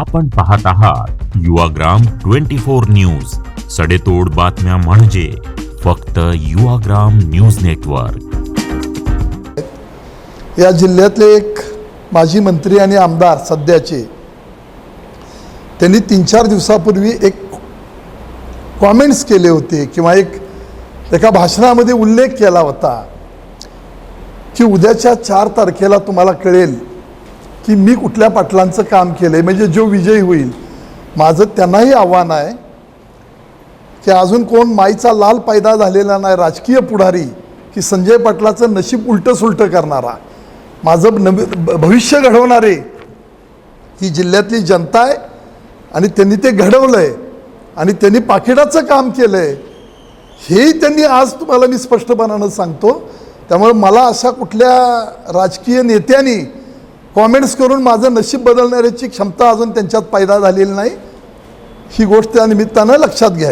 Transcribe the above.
आपण पाहत आहात युवाग्राम ट्वेंटी फोर न्यूज. सडेतोड बातम्या म्हणजे फक्त युवाग्राम न्यूज नेटवर्क. या जिल्ह्यातले एक माजी मंत्री आणि आमदार सध्याचे त्यांनी तीन चार दिवसापूर्वी एक कॉमेंट्स केले होते किंवा एक एका भाषणामध्ये उल्लेख केला होता की उद्याच्या चार तारखेला तुम्हाला कळेल की मी कुठल्या पाटलांचं काम केलं आहे म्हणजे जो विजयी होईल. माझं त्यांनाही आव्हान आहे की अजून कोण माईचा लाल पैदा झालेला नाही राजकीय पुढारी की संजय पाटलाचं नशीब उलटं सुलटं करणारा. माझं नवी भविष्य घडवणारे ही जिल्ह्यातली जनता आहे आणि त्यांनी ते घडवलं आहे आणि त्यांनी पाकिटाचं काम केलं आहे हेही त्यांनी आज तुम्हाला मी स्पष्टपणानं सांगतो. त्यामुळे मला अशा कुठल्या राजकीय नेत्यांनी कॉमेंट्स करून माझं नशीब बदलण्याची क्षमता अजून त्यांच्यात पैदा झालेली नाही. ही गोष्ट त्या निमित्तानं लक्षात घ्यावी.